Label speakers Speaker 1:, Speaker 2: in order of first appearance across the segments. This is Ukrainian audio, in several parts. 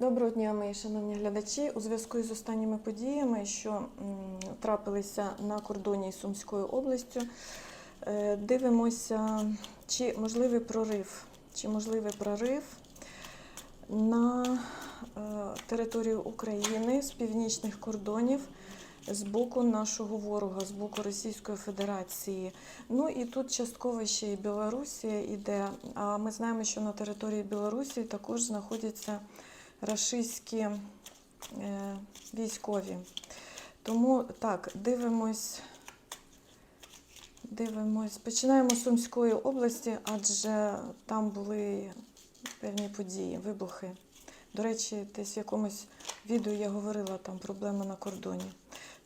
Speaker 1: Доброго дня, мої шановні глядачі. У зв'язку з останніми подіями, що трапилися на кордоні з Сумською областю, е, дивимося, чи можливий прорив, чи можливий прорив на е, територію України з північних кордонів з боку нашого ворога, з боку Російської Федерації. Ну і тут частково ще і Білорусія йде. А ми знаємо, що на території Білорусі також знаходяться рашистські е, військові. Тому так, дивимось. Дивимось. Починаємо з Сумської області, адже там були певні події, вибухи. До речі, десь в якомусь відео я говорила там проблема на кордоні.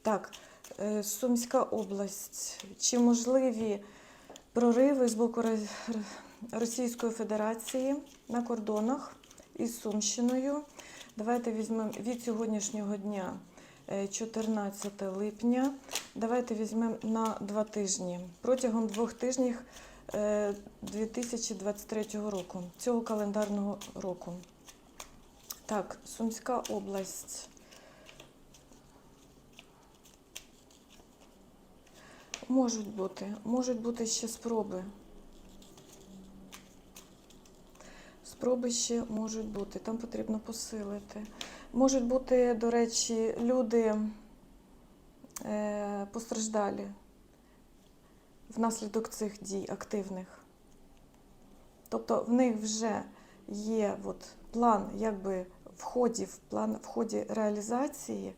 Speaker 1: Так, е, Сумська область. Чи можливі прориви з боку Російської Федерації на кордонах із Сумщиною? Давайте візьмемо від сьогоднішнього дня, е, 14 липня. Давайте візьмемо на два тижні. Протягом двох тижнів е, 2023 року, цього календарного року. Так, Сумська область. Можуть бути, можуть бути ще спроби. Спроби можуть бути, там потрібно посилити. Можуть бути, до речі, люди е, постраждалі внаслідок цих дій активних. Тобто в них вже є от план якби входів, план в ході реалізації,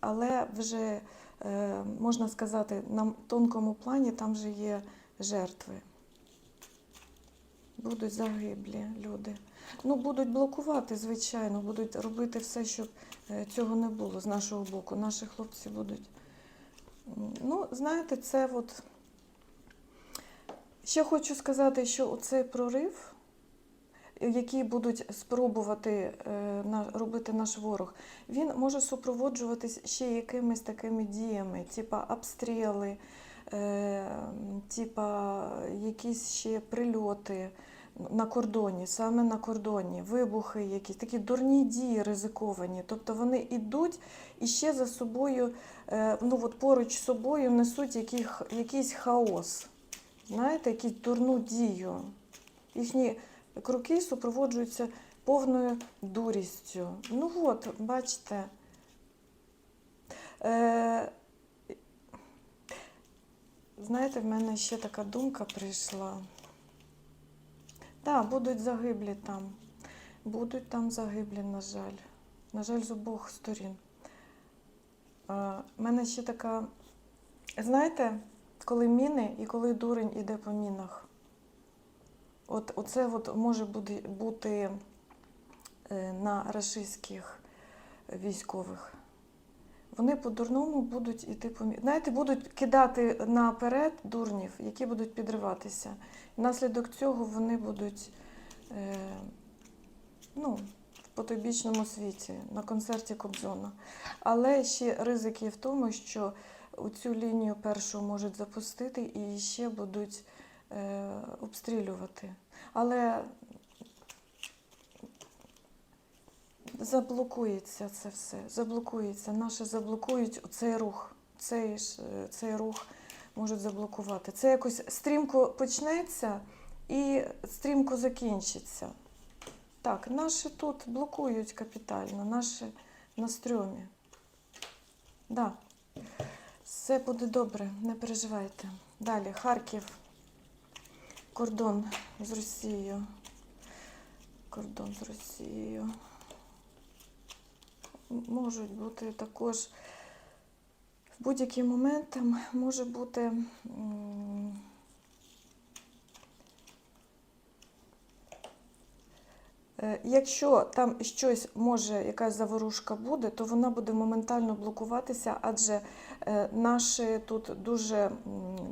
Speaker 1: але вже е, можна сказати, на тонкому плані там вже є жертви. Будуть загиблі люди. Ну, будуть блокувати, звичайно, будуть робити все, щоб е, цього не було з нашого боку. Наші хлопці будуть. Ну, знаєте, це от. Ще хочу сказати, що оцей прорив, який будуть спробувати е, робити наш ворог, він може супроводжуватись ще якимись такими діями, типа обстріли, е, типа якісь ще прильоти на кордоні, саме на кордоні, вибухи якісь, такі дурні дії ризиковані. Тобто вони йдуть і ще за собою, е, ну от поруч з собою несуть яких, якийсь хаос. Знаєте, якусь дурну дію. Їхні кроки супроводжуються повною дурістю. Ну от, бачите. Е, знаєте, в мене ще така думка прийшла. Так, будуть загиблі там. Будуть там загиблі, на жаль. На жаль, з обох сторін. У мене ще така. Знаєте, коли міни і коли дурень іде по мінах. От оце от може бути, бути е, на рашистських військових. Вони по-дурному будуть іти по. Знаєте, будуть кидати наперед дурнів, які будуть підриватися. Внаслідок цього вони будуть е, ну, в потойбічному світі, на концерті Кобзона. Але ще ризики в тому, що цю лінію першу можуть запустити і ще будуть е, обстрілювати. Але заблокується це все. Заблокується. Наші заблокують цей рух. Цей, е, цей рух можуть заблокувати. Це якось стрімко почнеться і стрімко закінчиться. Так, наші тут блокують капітально, наші на стрьомі. Да. Все буде добре, не переживайте. Далі, Харків, кордон з Росією. Кордон з Росією. Можуть бути також в будь-який момент там може бути. Е, Якщо там щось може, якась заворушка буде, то вона буде моментально блокуватися, адже е, наші тут дуже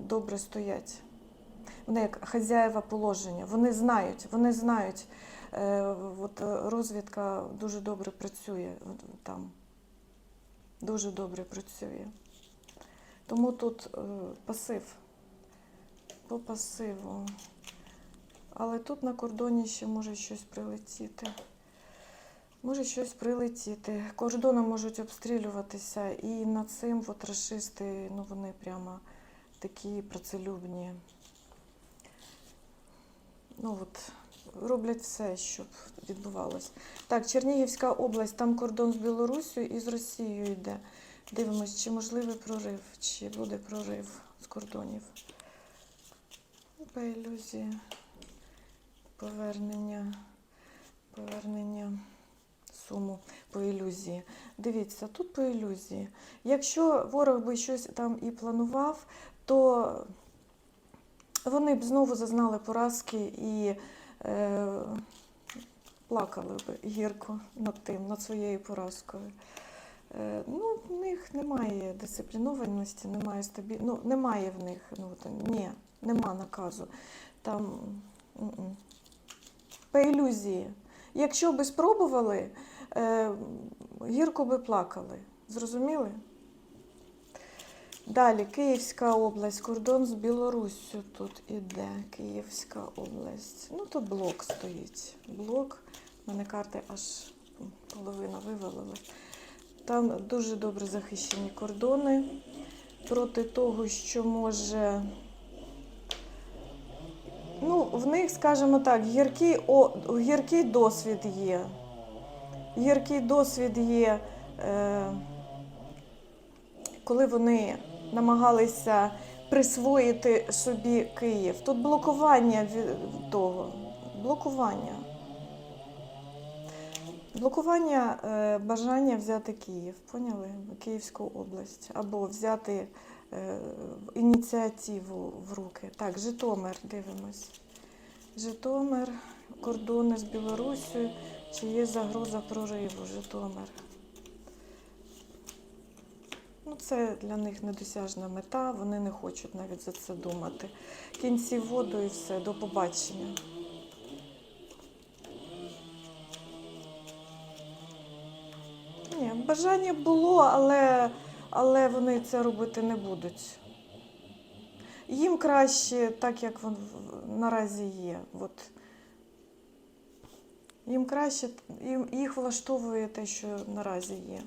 Speaker 1: добре стоять. Вони як хазяєва положення. Вони знають, вони знають. Е, От е, розвідка дуже добре працює там. Дуже добре працює. Тому тут е, пасив. По пасиву. Але тут на кордоні ще може щось прилетіти. Може щось прилетіти. Кордони можуть обстрілюватися, і над цим от рашисти, ну вони прямо такі працелюбні. Ну от, роблять все, щоб відбувалось. Так, Чернігівська область, там кордон з Білоруссю і з Росією йде. Дивимось, чи можливий прорив, чи буде прорив з кордонів. По ілюзії. Повернення. Повернення суму по ілюзії. Дивіться, тут по ілюзії. Якщо ворог би щось там і планував, то вони б знову зазнали поразки і плакали б гірко над тим, над своєю поразкою. Е, ну, в них немає дисциплінованості, немає стабіль... ну, немає в них, ну, там, ні, нема наказу. Там по ілюзії. Якщо би спробували, е, гірко би плакали. Зрозуміли? Далі Київська область, кордон з Білоруссю тут іде. Київська область. Ну тут блок стоїть. Блок. У мене карти аж половина вивалила. Там дуже добре захищені кордони проти того, що може. Ну, в них, скажімо так, гіркий, о, гіркий досвід є. Гіркий досвід є, е, коли вони намагалися присвоїти собі Київ. Тут блокування від того. Блокування. Блокування е, бажання взяти Київ, поняли? Київську область. Або взяти е, ініціативу в руки. Так, Житомир, дивимось. Житомир, кордони з Білоруссю. Чи є загроза прориву Житомир? Ну, це для них недосяжна мета, вони не хочуть навіть за це думати. Кінці воду і все, до побачення. Ні, бажання було, але, але вони це робити не будуть. Їм краще, так як вон наразі є. От. Їм краще, їм, їх влаштовує те, що наразі є.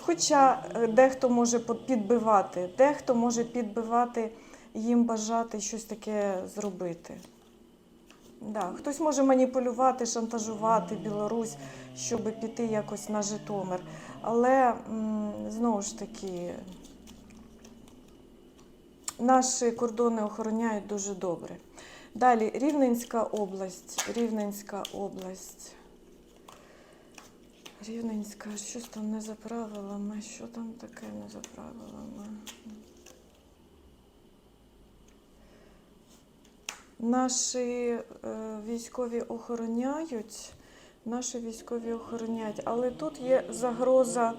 Speaker 1: Хоча е, дехто може підбивати, дехто може підбивати їм бажати щось таке зробити. Да, хтось може маніпулювати, шантажувати Білорусь, щоб піти якось на Житомир. Але знову ж таки, наші кордони охороняють дуже добре. Далі Рівненська область. Рівненська область. Рівненська, щось там не за правилами. Що там таке не за правилами? Наші е, військові охороняють, наші військові охороняють, але тут є загроза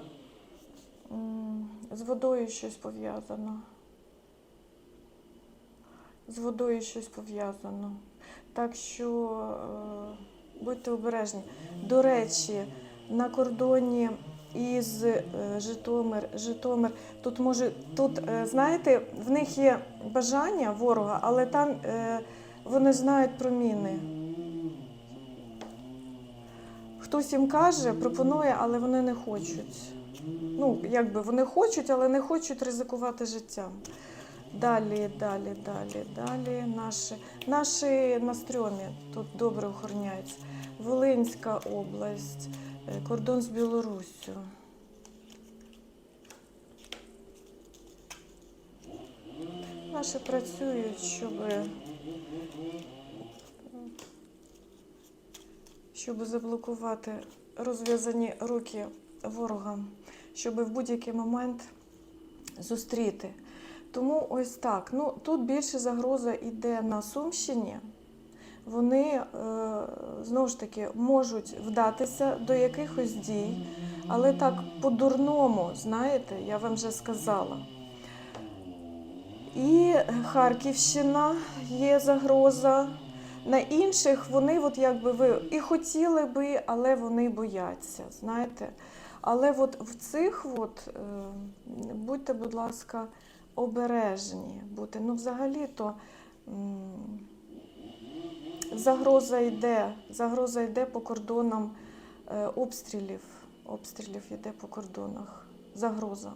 Speaker 1: м, з водою щось пов'язано. З водою щось пов'язано. Так що е, будьте обережні. До речі, на кордоні із е, Житомир, Житомир, тут може, тут, е, знаєте, в них є бажання ворога, але там е, вони знають про міни. Хтось їм каже, пропонує, але вони не хочуть. Ну, якби вони хочуть, але не хочуть ризикувати життям. Далі, далі, далі, далі. Наші, наші на стрьомі тут добре охороняються. Волинська область, кордон з Білоруссю. Наші працюють, щоб, щоб заблокувати розв'язані руки ворога, щоб в будь-який момент зустріти. Тому ось так. Ну, тут більше загроза йде на Сумщині. Вони е, знову ж таки можуть вдатися до якихось дій, але так по-дурному, знаєте, я вам вже сказала. І Харківщина є загроза. На інших вони, от якби ви і хотіли би, але вони бояться, знаєте. Але от в цих, от, е, будьте, будь ласка, обережні бути. Ну, взагалі-то загроза йде, загроза йде по кордонам е, обстрілів. Обстрілів йде по кордонах. Загроза.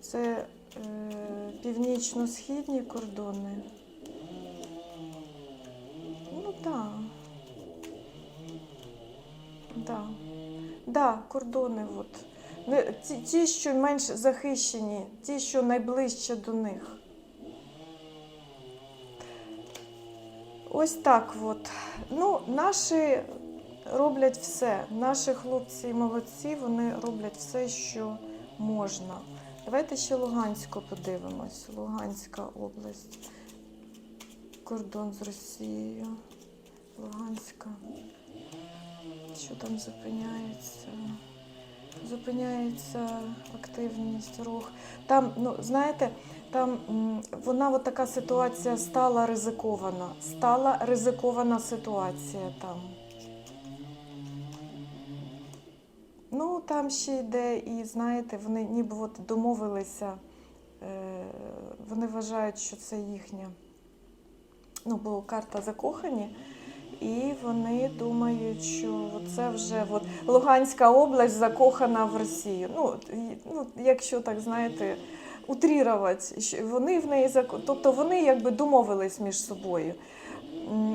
Speaker 1: Це е, північно-східні кордони. Ну так. Да. Да, кордони. От. Ті, ті, що менш захищені, ті, що найближче до них. Ось так от. Ну, наші роблять все. Наші хлопці і молодці, вони роблять все, що можна. Давайте ще Луганську подивимось. Луганська область. Кордон з Росією. Луганська. Що там зупиняється? Зупиняється активність, рух. Там, ну, знаєте, там вона от така ситуація стала ризикована. Стала ризикована ситуація там. Ну, там ще йде, і знаєте, вони ніби от домовилися, е, вони вважають, що це їхня. Ну, бо карта закохані, і вони думають, що це вже от, Луганська область закохана в Росію. Ну, ну, якщо так знаєте, утрірувати, що вони в неї тобто вони якби домовились між собою.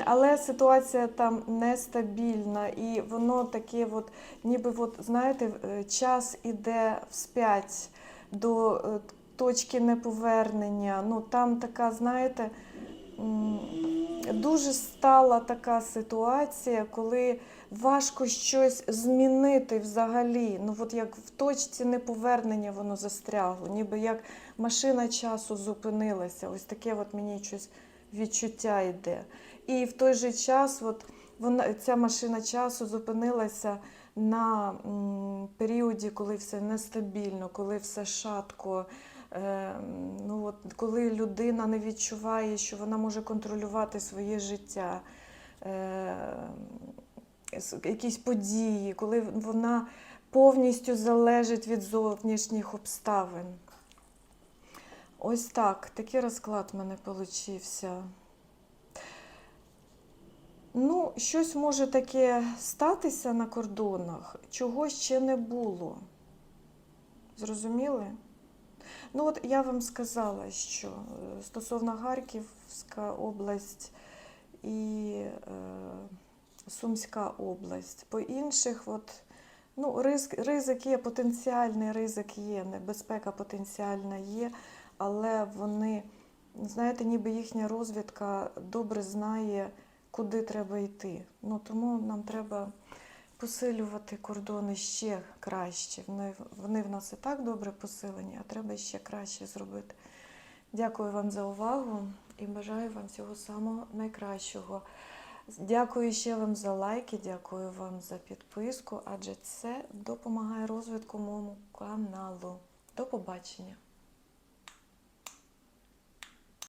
Speaker 1: Але ситуація там нестабільна, і воно таке, от, ніби от, знаєте, е, час іде вспять до е, точки неповернення. Ну там така, знаєте, дуже стала така ситуація, коли важко щось змінити взагалі. Ну, от як в точці неповернення воно застрягло, ніби як машина часу зупинилася. Ось таке от мені щось відчуття йде. І в той же час от вона, ця машина часу зупинилася на періоді, коли все нестабільно, коли все шатко. Е, ну, от, коли людина не відчуває, що вона може контролювати своє життя, е, якісь події, коли вона повністю залежить від зовнішніх обставин. Ось так, такий розклад в мене получився. Ну, щось може таке статися на кордонах, чого ще не було. Зрозуміли? Ну, от я вам сказала, що е, стосовно Харківська область і е, Сумська область. По інших, от, ну, ризик, ризик є, потенціальний ризик є, небезпека потенціальна є, але вони, знаєте, ніби їхня розвідка добре знає, куди треба йти. Ну, тому нам треба посилювати кордони ще краще. Вони, в нас і так добре посилені, а треба ще краще зробити. Дякую вам за увагу і бажаю вам всього самого найкращого. Дякую ще вам за лайки, дякую вам за підписку, адже це допомагає розвитку моєму каналу. До побачення!